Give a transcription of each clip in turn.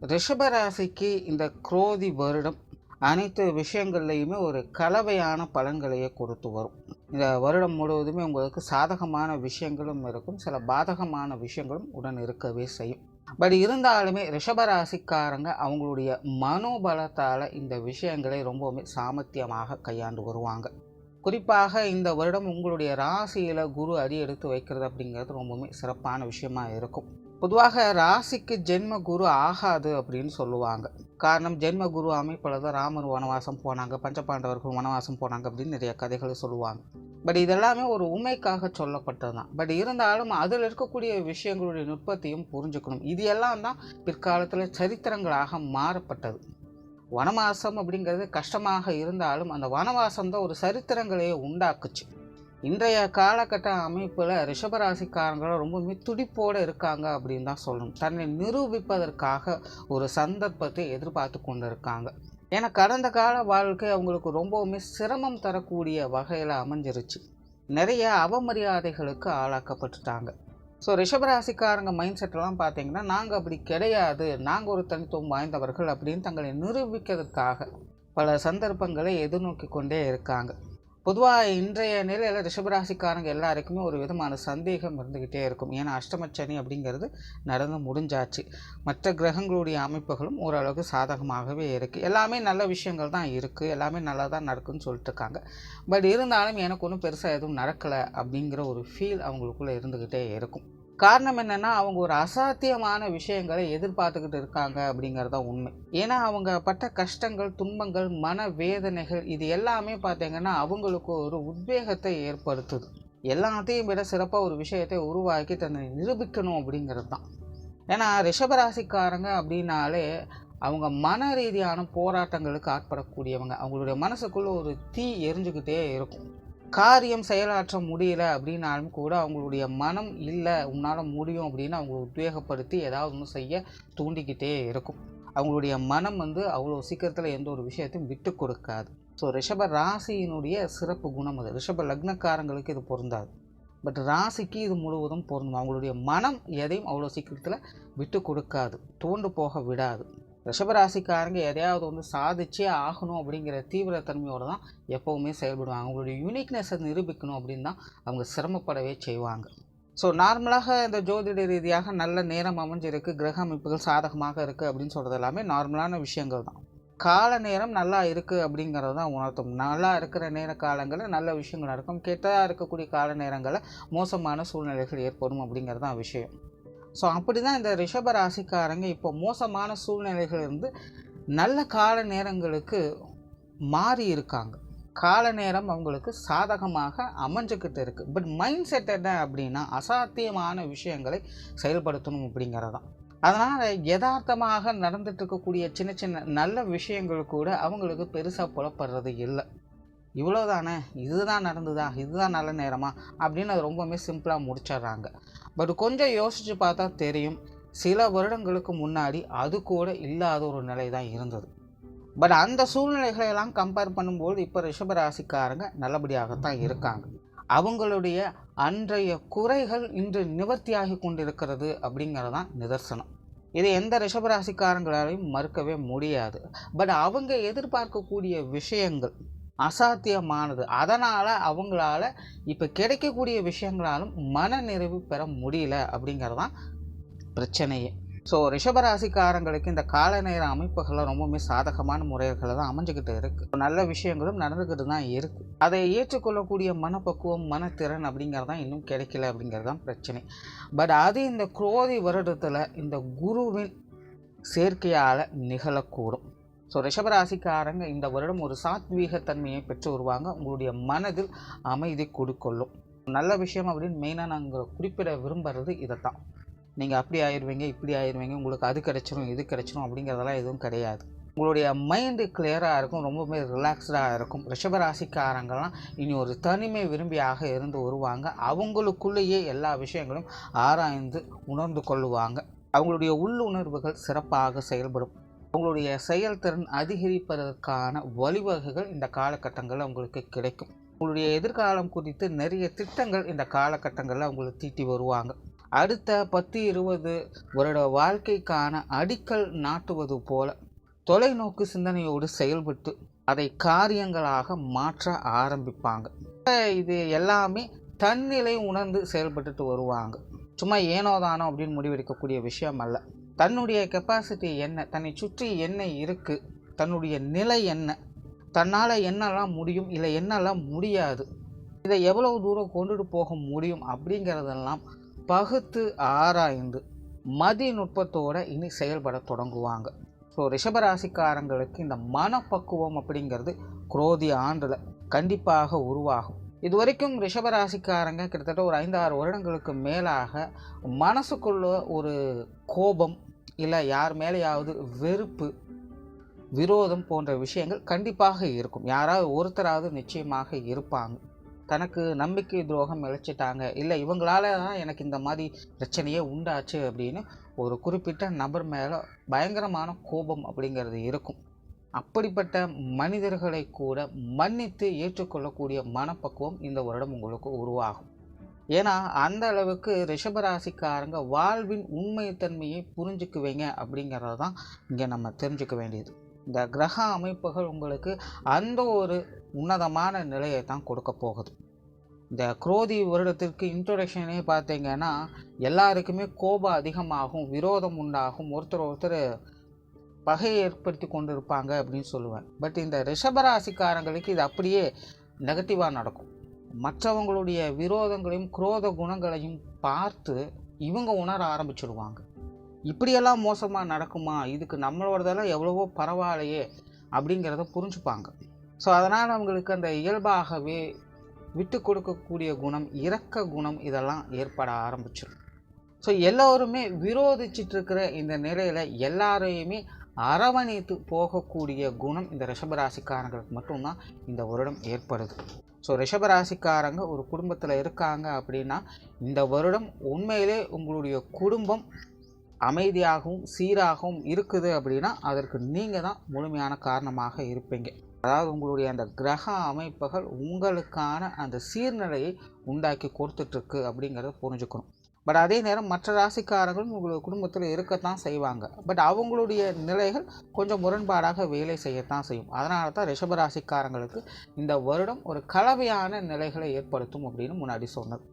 ரிஷப ராசிக்கு இந்த குரோதி வருடம் அனைத்து விஷயங்கள்லையுமே ஒரு கலவையான பலன்களையே கொடுத்து வரும். இந்த வருடம் முழுவதுமே உங்களுக்கு சாதகமான விஷயங்களும் இருக்கும். சில பாதகமான விஷயங்களும் உடன் இருக்கவே செய்யும். பட் இருந்தாலுமே ரிஷபராசிக்காரங்க அவங்களுடைய மனோபலத்தால் இந்த விஷயங்களை ரொம்பவுமே சாமர்த்தியமாக கையாண்டு வருவாங்க. குறிப்பாக இந்த வருடம் உங்களுடைய ராசியில் குரு அடி எடுத்து வைக்கிறது அப்படிங்கிறது ரொம்பவுமே சிறப்பான விஷயமா இருக்கும். பொதுவாக ராசிக்கு ஜென்ம குரு ஆகாது அப்படின்னு சொல்லுவாங்க. காரணம் ஜென்ம குரு அமைப்பில் தான் ராமர் வனவாசம் போனாங்க பஞ்சபாண்டவர்கள் வனவாசம் போனாங்க அப்படின்னு நிறைய கதைகளை சொல்லுவாங்க. பட் இதெல்லாமே ஒரு உண்மைக்காக சொல்லப்பட்டது தான் பட் இருந்தாலும் அதில் இருக்கக்கூடிய விஷயங்களுடைய நுட்பத்தையும் புரிஞ்சுக்கணும். இது எல்லாம் தான் பிற்காலத்தில் சரித்திரங்களாக மாறப்பட்டது. வனவாசம் அப்படிங்கிறது கஷ்டமாக இருந்தாலும் அந்த வனவாசம் தான் ஒரு சரித்திரங்களையே உண்டாக்குச்சு. இன்றைய காலகட்ட அமைப்பில் ரிஷபராசிக்காரங்களும் ரொம்பவுமே துடிப்போடு இருக்காங்க அப்படின்னு தான் சொல்லணும். தன்னை நிரூபிப்பதற்காக ஒரு சந்தர்ப்பத்தை எதிர்பார்த்து கொண்டு இருக்காங்க ஏன்னா கடந்த கால வாழ்க்கை அவங்களுக்கு ரொம்பவுமே சிரமம் தரக்கூடிய வகையில் அமைஞ்சிருச்சு. நிறைய அவமரியாதைகளுக்கு ஆளாக்கப்பட்டுட்டாங்க. ஸோ ரிஷபராசிக்காரங்க மைண்ட் செட்டெல்லாம் பார்த்தீங்கன்னா நாங்கள் அப்படி கிடையாது. நாங்கள் ஒரு தனித்துவம் வாய்ந்தவர்கள் அப்படின்னு தங்களை நிரூபிக்கிறதுக்காக பல சந்தர்ப்பங்களை எதிர்நோக்கி கொண்டே இருக்காங்க. பொதுவாக இன்றைய நிலையில் ரிஷபராசிக்காரங்க எல்லாருக்குமே ஒரு விதமான சந்தேகம் இருந்துக்கிட்டே இருக்கும். ஏன்னா அஷ்டமச்சனி அப்படிங்கிறது நடந்து முடிஞ்சாச்சு. மற்ற கிரகங்களுடைய அமைப்புகளும் ஓரளவுக்கு சாதகமாகவே இருக்குது எல்லாமே நல்ல விஷயங்கள் தான் இருக்குது எல்லாமே நல்லா தான் நடக்குன்னு சொல்லிட்டு இருக்காங்க. பட் இருந்தாலும் எனக்கு ஒன்றும் பெருசாக எதுவும் நடக்கலை அப்படிங்கிற ஒரு ஃபீல் அவங்களுக்குள்ளே இருந்துக்கிட்டே இருக்கும். காரணம் என்னென்னா அவங்க ஒரு அசாத்தியமான விஷயங்களை எதிர்பார்த்துக்கிட்டு இருக்காங்க அப்படிங்கிறது தான் உண்மை. ஏன்னா அவங்க பட்ட கஷ்டங்கள் துன்பங்கள் மன வேதனைகள் இது எல்லாமே பார்த்தீங்கன்னா அவங்களுக்கு ஒரு உத்வேகத்தை ஏற்படுத்துது. எல்லாத்தையும் விட சிறப்பாக ஒரு விஷயத்தை உருவாக்கி தன்னை நிரூபிக்கணும் அப்படிங்கிறது தான். ஏன்னா ரிஷபராசிக்காரங்க அப்படின்னாலே அவங்க மன ரீதியான போராட்டங்களுக்கு ஆட்படக்கூடியவங்க. அவங்களுடைய மனசுக்குள்ளே ஒரு தீ எரிஞ்சுக்கிட்டே இருக்கும். காரியம் செயலாற்ற முடியல அப்படின்னாலும் கூட அவங்களுடைய மனம் இல்லை உன்னால் முடியும் அப்படின்னு அவங்களை உத்வேகப்படுத்தி ஏதாவது ஒன்று செய்ய தூண்டிக்கிட்டே இருக்கும். அவங்களுடைய மனம் வந்து அவ்வளோ சீக்கிரத்தில் எந்த ஒரு விஷயத்தையும் விட்டு கொடுக்காது. ஸோ ரிஷப ராசியினுடைய சிறப்பு குணம் அது. ரிஷப லக்னக்காரங்களுக்கு இது பொருந்தாது. பட் ராசிக்கு இது முழுவதும் பொருந்தும். அவங்களுடைய மனம் எதையும் அவ்வளோ சீக்கிரத்தில் விட்டு கொடுக்காது. தோண்டு போக விடாது. ரிஷபராசிக்காரங்க எதையாவது வந்து சாதிச்சே ஆகணும் அப்படிங்கிற தீவிரத்தன்மையோடு தான் எப்போவுமே செயல்படுவாங்க. அவங்களுடைய யூனிக்னஸை நிரூபிக்கணும் அப்படின்னு தான் அவங்க சிரமப்படவே செய்வாங்க. ஸோ நார்மலாக இந்த ஜோதிட ரீதியாக நல்ல நேரம் அமைஞ்சிருக்கு கிரக அமைப்புகள் சாதகமாக இருக்குது அப்படின்னு சொல்கிறது எல்லாமே நார்மலான விஷயங்கள் தான். கால நேரம் நல்லா இருக்குது அப்படிங்கிறது தான் உணர்த்தும். நல்லா இருக்கிற நேர காலங்களில் நல்ல விஷயங்கள் நடக்கும். கெட்டதாக இருக்கக்கூடிய கால நேரங்களில் மோசமான சூழ்நிலைகள் ஏற்படும் அப்படிங்கிறது தான் விஷயம். ஸோ அப்படி தான் இந்த ரிஷப ராசிக்காரங்க இப்போ மோசமான சூழ்நிலைகள் இருந்து நல்ல கால நேரங்களுக்கு மாறி இருக்காங்க. கால நேரம் அவங்களுக்கு சாதகமாக அமைஞ்சுக்கிட்டு இருக்குது பட் மைண்ட் செட் என்ன அப்படின்னா அசாத்தியமான விஷயங்களை செயல்படுத்தணும் அப்படிங்கிறது தான் அதனால் யதார்த்தமாக நடந்துட்டு இருக்கக்கூடிய சின்ன சின்ன நல்ல விஷயங்கள் கூட அவங்களுக்கு பெருசாக புலப்படுறது இல்லை. இவ்வளோதானே இதுதான் நடந்ததா இதுதான் நல்ல நேரமா அப்படின்னு அது ரொம்பவுமே சிம்பிளாக முடிச்சிடுறாங்க. பட் கொஞ்சம் யோசித்து பார்த்தா தெரியும். சில வருடங்களுக்கு முன்னாடி அது கூட இல்லாத ஒரு நிலை தான் இருந்தது. பட் அந்த சூழ்நிலைகளை எல்லாம் கம்பேர் பண்ணும்போது இப்போ ரிஷபராசிக்காரங்க நல்லபடியாகத்தான் இருக்காங்க. அவங்களுடைய அன்றைய குறைகள் இன்று நிவர்த்தியாகி கொண்டிருக்கிறது அப்படிங்கிறது தான் நிதர்சனம். இது எந்த ரிஷபராசிக்காரங்களாலையும் மறுக்கவே முடியாது. பட் அவங்க எதிர்பார்க்கக்கூடிய விஷயங்கள் அசாத்தியமானது. அதனால் அவங்களால இப்போ கிடைக்கக்கூடிய விஷயங்களாலும் மன நிறைவு பெற முடியல அப்படிங்கிறது தான் பிரச்சனையே. ஸோ ரிஷபராசிக்காரங்களுக்கு இந்த கால நேர அமைப்புகள்லாம் ரொம்பவுமே சாதகமான முறைகளை தான் அமைஞ்சுக்கிட்டு இருக்குது நல்ல விஷயங்களும் நடந்துக்கிட்டு தான் இருக்குது அதை ஏற்றுக்கொள்ளக்கூடிய மனப்பக்குவம் மனத்திறன் அப்படிங்கிறது தான் இன்னும் கிடைக்கல அப்படிங்கிறது தான் பிரச்சனை. பட் அது இந்த குரோதி வருடத்தில் இந்த குருவின் சேர்க்கையால் நிகழக்கூடும். ஸோ ரிஷபராசிக்காரங்க இந்த வருடம் ஒரு சாத்வீகத்தன்மையை பெற்று வருவாங்க. உங்களுடைய மனதில் அமைதி கொடுக்கொள்ளும். நல்ல விஷயம் அப்படின்னு மெயினாக நாங்கள் குறிப்பிட விரும்புகிறது இதை தான் நீங்கள் அப்படி ஆயிடுவீங்க இப்படி ஆயிடுவீங்க உங்களுக்கு அது கிடைச்சிரும் இது கிடைச்சிரும் அப்படிங்கிறதெல்லாம் எதுவும் கிடையாது. உங்களுடைய மைண்டு கிளியராக இருக்கும் ரொம்பவுமே ரிலாக்ஸ்டாக இருக்கும். ரிஷபராசிக்காரங்கள்லாம் இனி ஒரு தனிமை விரும்பியாக இருந்து வருவாங்க. அவங்களுக்குள்ளேயே எல்லா விஷயங்களும் ஆராய்ந்து உணர்ந்து கொள்ளுவாங்க. அவங்களுடைய உள்ளுணர்வுகள் சிறப்பாக செயல்படும். உங்களுடைய செயல்திறன் அதிகரிப்பதற்கான வழிவகைகள் இந்த காலகட்டங்களில் உங்களுக்கு கிடைக்கும். உங்களுடைய எதிர்காலம் குறித்து நிறைய திட்டங்கள் இந்த காலகட்டங்களில் உங்களுக்கு தீட்டி வருவாங்க. அடுத்த பத்து இருபது வருட வாழ்க்கைக்கான அடிக்கல் நாட்டுவது போல தொலைநோக்கு சிந்தனையோடு செயல்பட்டு அதை காரியங்களாக மாற்ற ஆரம்பிப்பாங்க. இது எல்லாமே தன்னிலை உணர்ந்து செயல்பட்டுட்டு வருவாங்க. சும்மா ஏனோதானோ அப்படின்னு முடிவெடுக்கக்கூடிய விஷயம் அல்ல. தன்னுடைய கெப்பாசிட்டி என்ன? தன்னை சுற்றி என்ன இருக்குது தன்னுடைய நிலை என்ன? தன்னால் என்னெல்லாம் முடியும்? இல்லை என்னெல்லாம் முடியாது? இதை எவ்வளவு தூரம் கொண்டுட்டு போக முடியும்? அப்படிங்கிறதெல்லாம் பகுத்து ஆராய்ந்து மதிநுட்பத்தோடு இனி செயல்பட தொடங்குவாங்க. ஸோ ரிஷபராசிக்காரங்களுக்கு இந்த மனப்பக்குவம் அப்படிங்கிறது குரோதி ஆண்டில் கண்டிப்பாக உருவாகும். இது வரைக்கும் ரிஷபராசிக்காரங்க கிட்டத்தட்ட ஒரு ஐந்தாறு வருடங்களுக்கு மேலாக மனசுக்குள்ள ஒரு கோபம் இல்லை யார் மேலேயாவது வெறுப்பு விரோதம் போன்ற விஷயங்கள் கண்டிப்பாக இருக்கும். யாராவது ஒருத்தராவது நிச்சயமாக இருப்பாங்க. தனக்கு நம்பிக்கை துரோகம் இழைச்சிட்டாங்க. இல்லை இவங்களால தான் எனக்கு இந்த மாதிரி பிரச்சனையே உண்டாச்சு அப்படின்னு ஒரு குறிப்பிட்ட நபர் மேலே பயங்கரமான கோபம் அப்படிங்கிறது இருக்கும். அப்படிப்பட்ட மனிதர்களை கூட மன்னித்து ஏற்றுக்கொள்ளக்கூடிய மனப்பக்குவம் இந்த வருடம் உங்களுக்கு உருவாகும். ஏன்னா அந்த அளவுக்கு ரிஷபராசிக்காரங்க வாழ்வின் உண்மைத்தன்மையை புரிஞ்சுக்குவீங்க அப்படிங்கிறது தான் இங்கே நம்ம தெரிஞ்சுக்க வேண்டியது. இந்த கிரக அமைப்புகள் உங்களுக்கு அந்த ஒரு உன்னதமான நிலையை தான் கொடுக்க போகுது. இந்த குரோதி வருடத்திற்கு இன்ட்ரொடக்ஷனே பார்த்தீங்கன்னா எல்லாருக்குமே கோபம் அதிகமாகும் விரோதம் உண்டாகும் ஒருத்தர் ஒருத்தர் பகையை ஏற்படுத்தி கொண்டு இருப்பாங்க அப்படின்னு சொல்லுவேன். பட் இந்த ரிஷபராசிக்காரங்களுக்கு இது அப்படியே நெகட்டிவாக நடக்கும். மற்றவங்களுடைய விரோதங்களையும் குரோத குணங்களையும் பார்த்து இவங்க உணர ஆரம்பிச்சிடுவாங்க. இப்படியெல்லாம் மோசமாக நடக்குமா? இதுக்கு நம்மளோடதெல்லாம் எவ்வளவோ பரவாயில்லையே அப்படிங்கிறத புரிஞ்சுப்பாங்க. ஸோ அதனால் அவங்களுக்கு அந்த இயல்பாகவே விட்டு கொடுக்கக்கூடிய குணம் இரக்க குணம் இதெல்லாம் ஏற்பட ஆரம்பிச்சிடும். ஸோ எல்லோருமே விரோதிச்சிட்டு இருக்கிற இந்த நிலையில் எல்லாரையுமே அரவணைத்து போகக்கூடிய குணம் இந்த ரிஷபராசிக்காரங்களுக்கு மட்டும்தான் இந்த வருடம் ஏற்படுது. ஸோ ரிஷபராசிக்காரங்க ஒரு குடும்பத்தில் இருக்காங்க அப்படின்னா இந்த வருடம் உண்மையிலே உங்களுடைய குடும்பம் அமைதியாகவும் சீராகவும் இருக்குது அப்படின்னா அதற்கு நீங்கள் தான் முழுமையான காரணமாக இருப்பீங்க. அதாவது உங்களுடைய அந்த கிரக அமைப்புகள் உங்களுக்கான அந்த சீர்நிலையை உண்டாக்கி கொடுத்துட்ருக்கு அப்படிங்கிறத புரிஞ்சுக்கணும். பட் அதே நேரம் மற்ற ராசிக்காரங்களும் உங்களுடைய குடும்பத்தில் இருக்கத்தான் செய்வாங்க. பட் அவங்களுடைய நிலைகள் கொஞ்சம் முரண்பாடாக வேலை செய்யத்தான் செய்யும். அதனால தான் ரிஷப ராசிக்காரங்களுக்கு இந்த வருடம் ஒரு கலவையான நிலைகளை ஏற்படுத்தும் அப்படின்னு முன்னாடி சொன்னது.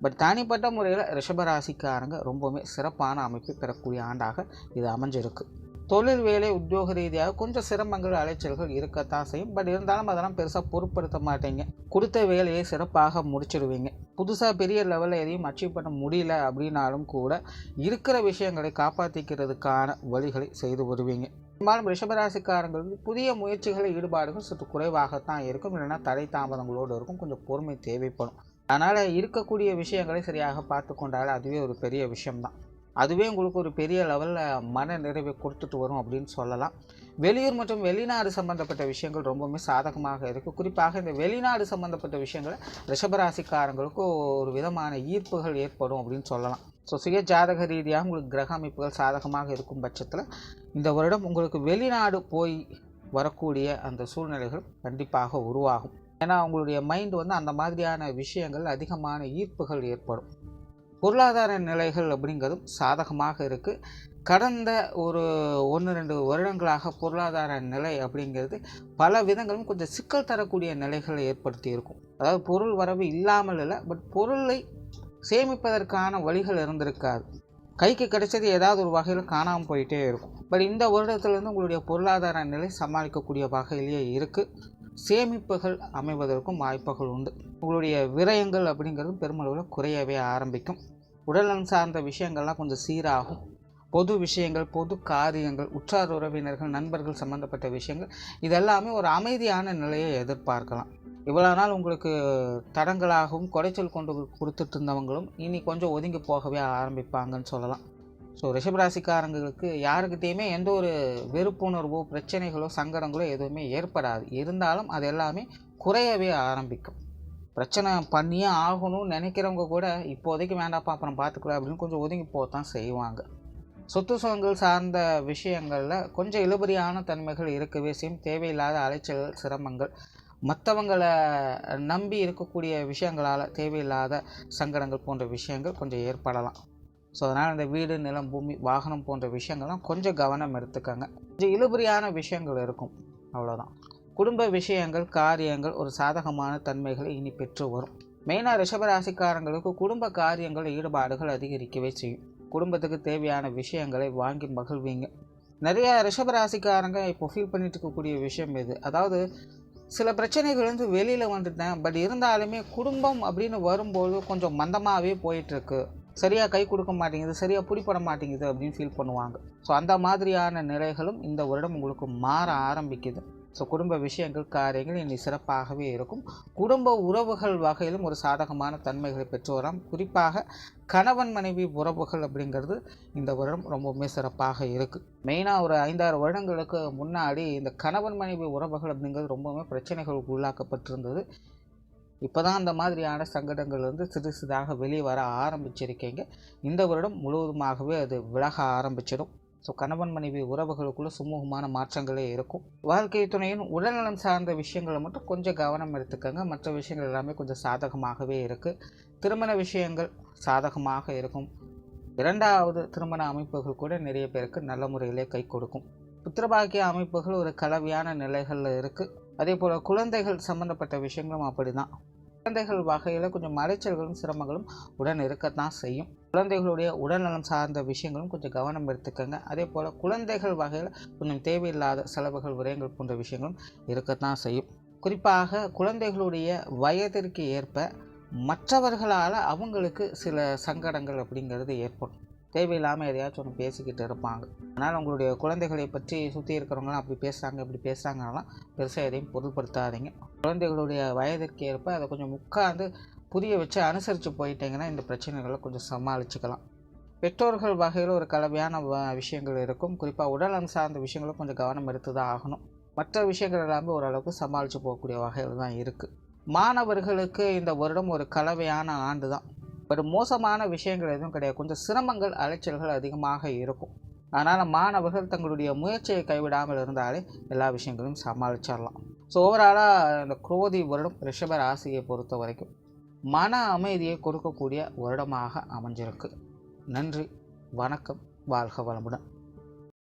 பட் தனிப்பட்ட முறையில் ரிஷபராசிக்காரங்க ரொம்பவுமே சிறப்பான அமைப்பு பெறக்கூடிய ஆண்டாக இது அமைஞ்சிருக்கு. தொழில் வேலை உத்தியோக ரீதியாக கொஞ்சம் சிரமங்கள் அலைச்சல்கள் இருக்கத்தான் செய்யும். பட் இருந்தாலும் அதெல்லாம் பெருசாக பொருட்படுத்த மாட்டீங்க. கொடுத்த வேலையை சிறப்பாக முடிச்சிடுவீங்க. புதுசாக பெரிய லெவலில் எதையும் அச்சீவ் பண்ண முடியல அப்படின்னாலும் கூட இருக்கிற விஷயங்களை காப்பாற்றிக்கிறதுக்கான வழிகளை செய்து வருவீங்க. பெரும்பாலும் ரிஷபராசிக்காரங்களுக்கு புதிய முயற்சிகளை ஈடுபாடுகள் சற்று குறைவாகத்தான் இருக்கும். இல்லைன்னா தடை தாமதங்களோடு இருக்கும். கொஞ்சம் பொறுமை தேவைப்படும். அதனால் இருக்கக்கூடிய விஷயங்களை சரியாக பார்த்து கொண்டால் அதுவே ஒரு பெரிய விஷயம்தான். அதுவே உங்களுக்கு ஒரு பெரிய லெவலில் மன நிறைவை கொடுத்துட்டு வரும் அப்படின்னு சொல்லலாம். வெளியூர் மற்றும் வெளிநாடு சம்பந்தப்பட்ட விஷயங்கள் ரொம்பவுமே சாதகமாக இருக்குது குறிப்பாக இந்த வெளிநாடு சம்பந்தப்பட்ட விஷயங்களை ரிஷபராசிக்காரங்களுக்கு ஒரு விதமான ஈர்ப்புகள் ஏற்படும் அப்படின்னு சொல்லலாம். ஸோ சுய ஜாதக ரீதியாக உங்களுக்கு கிரக அமைப்புகள் சாதகமாக இருக்கும் பட்சத்தில் இந்த வருடம் உங்களுக்கு வெளிநாடு போய் வரக்கூடிய அந்த சூழ்நிலைகள் கண்டிப்பாக உருவாகும். ஏன்னா அவங்களுடைய மைண்ட் வந்து அந்த மாதிரியான விஷயங்கள் அதிகமான ஈர்ப்புகள் ஏற்படும். பொருளாதார நிலைகள் அப்படிங்கிறதும் சாதகமாக இருக்குது கடந்த ஒரு ஒன்று ரெண்டு வருடங்களாக பொருளாதார நிலை அப்படிங்கிறது பல விதங்களும் கொஞ்சம் சிக்கல் தரக்கூடிய நிலைகளை ஏற்படுத்தி இருக்கும் அதாவது பொருள் வரவு இல்லாமல் இல்லை பட் பொருளை சேமிப்பதற்கான வழிகள் இருந்திருக்காது. கைக்கு கிடைச்சது ஏதாவது ஒரு வகையில் காணாமல் போயிட்டே இருக்கும். பட் இந்த வருடத்துலேருந்து உங்களுடைய பொருளாதார நிலை சமாளிக்கக்கூடிய வகையிலேயே இருக்குது சேமிப்புகள் அமைவதற்கும் வாய்ப்புகள் உண்டு. உங்களுடைய விரயங்கள் அப்படிங்கிறது பெருமளவில் குறையவே ஆரம்பிக்கும். உடல்நலம் சார்ந்த விஷயங்கள்லாம் கொஞ்சம் சீராகும். பொது விஷயங்கள் பொது காரியங்கள் உற்றார் உறவினர்கள் நண்பர்கள் சம்மந்தப்பட்ட விஷயங்கள் இதெல்லாமே ஒரு அமைதியான நிலையை எதிர்பார்க்கலாம். இவ்வளோ நாள் உங்களுக்கு தடங்களாகவும் குறைச்சல் கொண்டு கொடுத்துட்டு இருந்தவங்களும் இனி கொஞ்சம் ஒதுங்கி போகவே ஆரம்பிப்பாங்கன்னு சொல்லலாம். ஸோ ரிஷபராசிக்காரங்களுக்கு யாருக்கிட்டேயுமே எந்த ஒரு வெறுப்புணர்வோ பிரச்சனைகளோ சங்கடங்களோ எதுவுமே ஏற்படாது. இருந்தாலும் அது எல்லாமே குறையவே ஆரம்பிக்கும். பிரச்சனை பண்ணியே ஆகணும்னு நினைக்கிறவங்க கூட இப்போதைக்கு வேண்டாப்பா அப்புறம் பார்த்துக்கலாம் அப்படின்னு கொஞ்சம் ஒதுங்கி போத்தான் செய்வாங்க. சொத்து சுகங்கள் சார்ந்த விஷயங்களில் கொஞ்சம் இழுபறியான தன்மைகள் இருக்கவே செய்யும். தேவையில்லாத அலைச்சல் சிரமங்கள் மற்றவங்களை நம்பி இருக்கக்கூடிய விஷயங்களால் தேவையில்லாத சங்கடங்கள் போன்ற விஷயங்கள் கொஞ்சம் ஏற்படலாம். ஸோ அதனால் இந்த வீடு நிலம் பூமி வாகனம் போன்ற விஷயங்கள்லாம் கொஞ்சம் கவனம் எடுத்துக்கோங்க. கொஞ்சம் இழுபறியான விஷயங்கள் இருக்கும். அவ்வளோதான் குடும்ப விஷயங்கள் காரியங்கள் ஒரு சாதகமான தன்மைகளை இனி பெற்று வரும். மெயினாக ரிஷபராசிக்காரங்களுக்கு குடும்ப காரியங்கள் ஈடுபாடுகள் அதிகரிக்கவே செய்யும். குடும்பத்துக்கு தேவையான விஷயங்களை வாங்கி மகிழ்வீங்க. நிறைய ரிஷபராசிக்காரங்க இப்போ ஃபீல் பண்ணிட்டு இருக்கக்கூடிய விஷயம் இது. அதாவது சில பிரச்சனைகள் வந்து வெளியில் வந்துட்டேன். பட் இருந்தாலுமே குடும்பம் அப்படின்னு வரும்போது கொஞ்சம் மந்தமாகவே போயிட்டுருக்கு சரியாக கை கொடுக்க மாட்டேங்குது சரியாக பிடிப்பட மாட்டேங்குது அப்படின்னு ஃபீல் பண்ணுவாங்க. ஸோ அந்த மாதிரியான நிலைகளும் இந்த வருடம் உங்களுக்கு மாற ஆரம்பிக்குது. ஸோ குடும்ப விஷயங்கள் காரியங்கள் இனி சிறப்பாகவே இருக்கும். குடும்ப உறவுகள் வகையிலும் ஒரு சாதகமான தன்மைகளை பெற்று வரலாம் குறிப்பாக கணவன் மனைவி உறவுகள் அப்படிங்கிறது இந்த வருடம் ரொம்பவுமே சிறப்பாக இருக்குது மெயினாக ஒரு ஐந்தாறு வருடங்களுக்கு முன்னாடி இந்த கணவன் மனைவி உறவுகள் அப்படிங்கிறது ரொம்பவுமே பிரச்சனைகளுக்கு உள்ளாக்கப்பட்டிருந்தது இப்போ தான் அந்த மாதிரியான சங்கடங்கள் வந்து சிறு சிறிதாக வெளியே வர ஆரம்பிச்சிருக்கீங்க. இந்த வருடம் முழுவதுமாகவே அது விலக ஆரம்பிச்சிடும். ஸோ கணவன் மனைவி உறவுகளுக்குள்ள சுமூகமான மாற்றங்களே இருக்கும். வாழ்க்கை துணையின் உடல்நலம் சார்ந்த விஷயங்களை மட்டும் கொஞ்சம் கவனம் எடுத்துக்கோங்க. மற்ற விஷயங்கள் எல்லாமே கொஞ்சம் சாதகமாகவே இருக்குது திருமண விஷயங்கள் சாதகமாக இருக்கும். இரண்டாவது திருமண அமைப்புகள் கூட நிறைய பேருக்கு நல்ல முறையிலே கை கொடுக்கும். புத்திரபாக்கிய அமைப்புகள் ஒரு கலவையான நிலைகளில் இருக்குது அதே போல் குழந்தைகள் சம்மந்தப்பட்ட விஷயங்களும் அப்படி தான் குழந்தைகள் வகையில் கொஞ்சம் மலைச்சல்களும் சிரமங்களும் உடன் இருக்கத்தான் செய்யும். குழந்தைகளுடைய உடல்நலம் சார்ந்த விஷயங்களும் கொஞ்சம் கவனம் எடுத்துக்கோங்க. அதே போல் குழந்தைகள் வகையில் கொஞ்சம் தேவையில்லாத செலவுகள் விரயங்கள் போன்ற விஷயங்களும் இருக்கத்தான் செய்யும். குறிப்பாக குழந்தைகளுடைய வயதிற்கு ஏற்ப மற்றவர்களால் அவங்களுக்கு சில சங்கடங்கள் அப்படிங்கிறது ஏற்படும். தேவையில்லாமல் எதையாச்சும் ஒன்று பேசிக்கிட்டு இருப்பாங்க. அதனால் உங்களுடைய குழந்தைகளை பற்றி சுற்றி இருக்கிறவங்களாம் அப்படி பேசுகிறாங்க இப்படி பேசுகிறாங்கலாம் பெருசாக எதையும் பொருட்படுத்தாதீங்க. குழந்தைகளுடைய வயதிற்கு ஏற்ப அதை கொஞ்சம் உட்கார்ந்து புரிய வச்சு அனுசரித்து போயிட்டீங்கன்னா இந்த பிரச்சனைகளை கொஞ்சம் சமாளிச்சுக்கலாம். பெற்றோர்கள் வகையில் ஒரு கலவையான வ- விஷயங்கள் இருக்கும். குறிப்பாக உடல்நலம் சார்ந்த விஷயங்களும் கொஞ்சம் கவனம் எடுத்து தான் ஆகணும். மற்ற விஷயங்கள் எல்லாமே ஓரளவுக்கு சமாளித்து போகக்கூடிய வகையில் தான் இருக்குது மாணவர்களுக்கு இந்த வருடம் ஒரு கலவையான ஆண்டு தான். பட் மோசமான விஷயங்கள் எதுவும் கிடையாது. கொஞ்சம் சிரமங்கள் அலைச்சல்கள் அதிகமாக இருக்கும். அதனால் மாணவர்கள் தங்களுடைய முயற்சியை கைவிடாமல் இருந்தாலே எல்லா விஷயங்களையும் சமாளிச்சிடலாம். ஸோ ஓவராலாக இந்த குரோதி வருடம் ரிஷப ராசியை பொறுத்த வரைக்கும் மன அமைதியை கொடுக்கக்கூடிய வருடமாக அமைஞ்சிருக்கு. நன்றி வணக்கம் வாழ்க வளமுடன்.